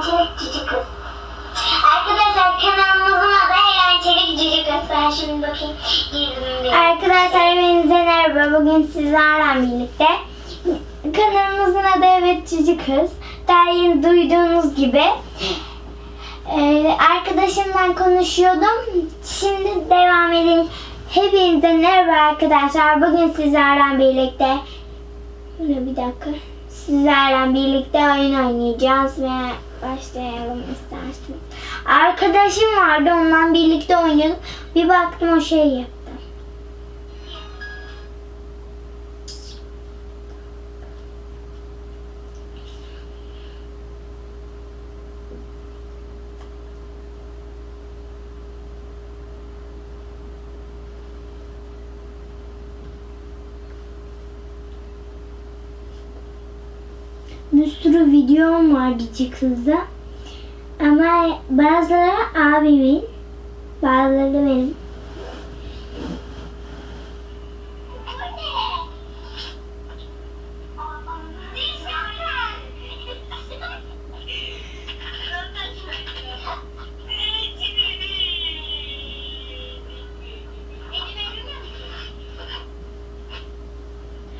Eren Çelik Cici Kız. Arkadaşlar kanalımızın adı Eren Çelik Cici Kız. Ben şimdi bakayım girdim diye. Arkadaşlar hepinize merhaba. Bugün sizlerle birlikte kanalımızın adı Evet Cici Kız. Daha yeni duyduğunuz gibi e, arkadaşımla konuşuyordum. Şimdi devam edelim. Hepinize merhaba arkadaşlar. Bugün sizlerle birlikte bir dakika. Sizlerle birlikte oyun oynayacağız ve başlayalım isterseniz. Arkadaşım vardı ondan birlikte oynuyorduk. Bir baktım o şey Bir sürü videom var Cici Kız'da. Ama bazıları abimin, bazıları da benim.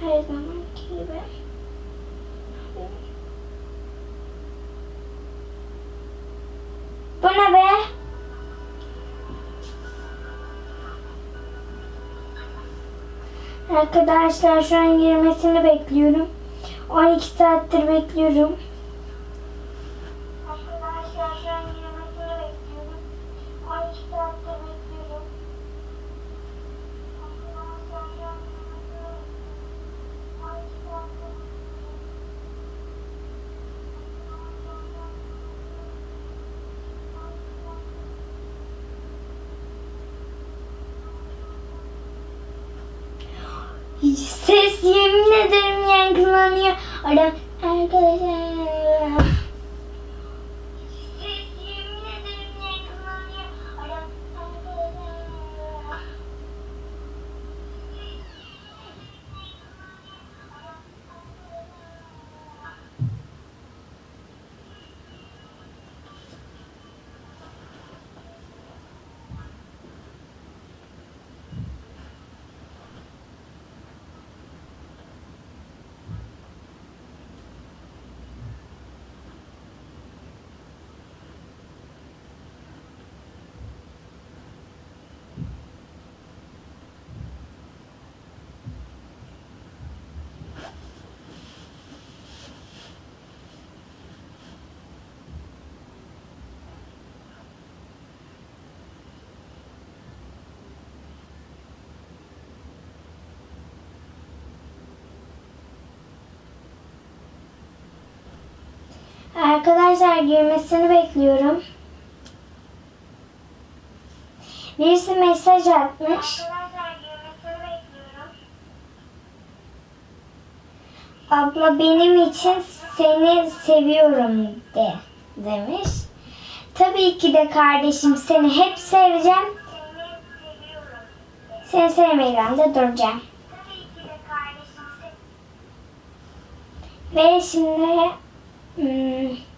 Her zamanki gibi. Bu ne be? Arkadaşlar şu an girmesini bekliyorum. 12 saattir bekliyorum. Arkadaşlar şu an girmesini bekliyorum. 12 saattir bekliyorum. Arkadaşlar şu an girmesini bekliyorum. 12 saattir Ses yemin ederim yankılanıyor. Adam arkadaşlar. Ses yemin ederim yankılanıyor. Adam arkadaşlar. Arkadaşlar girmesini bekliyorum. Birisi mesaj atmış. Abla benim için seni seviyorum de demiş. Tabii ki de kardeşim seni hep seveceğim. Seni sevmeden de duracağım. Ve şimdi 嗯。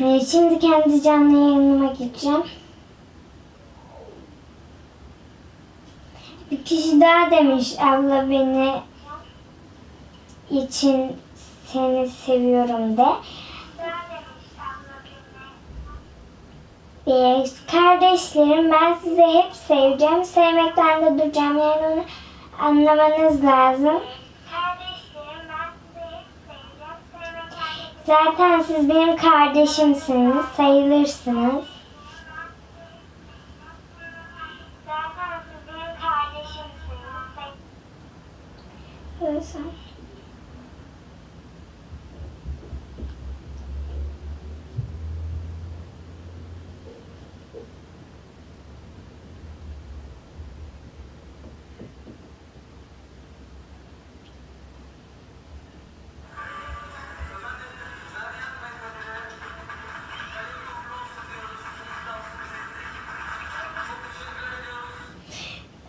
Ee, Şimdi kendi canlı yayınıma gireceğim. Bir kişi daha demiş abla beni için seni seviyorum de. Ee, kardeşlerim ben sizi hep seveceğim. Sevmekten de duracağım. Yani onu anlamanız lazım. Zaten siz benim kardeşimsiniz, sayılırsınız.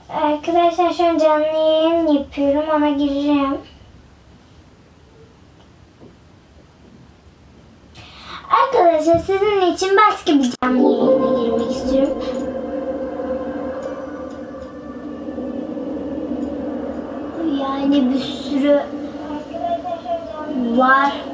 Arkadaşlar şu an canlı yayın yapıyorum. Ona gireceğim. Arkadaşlar sizin için başka bir canlı yayına girmek istiyorum. Yani bir sürü var.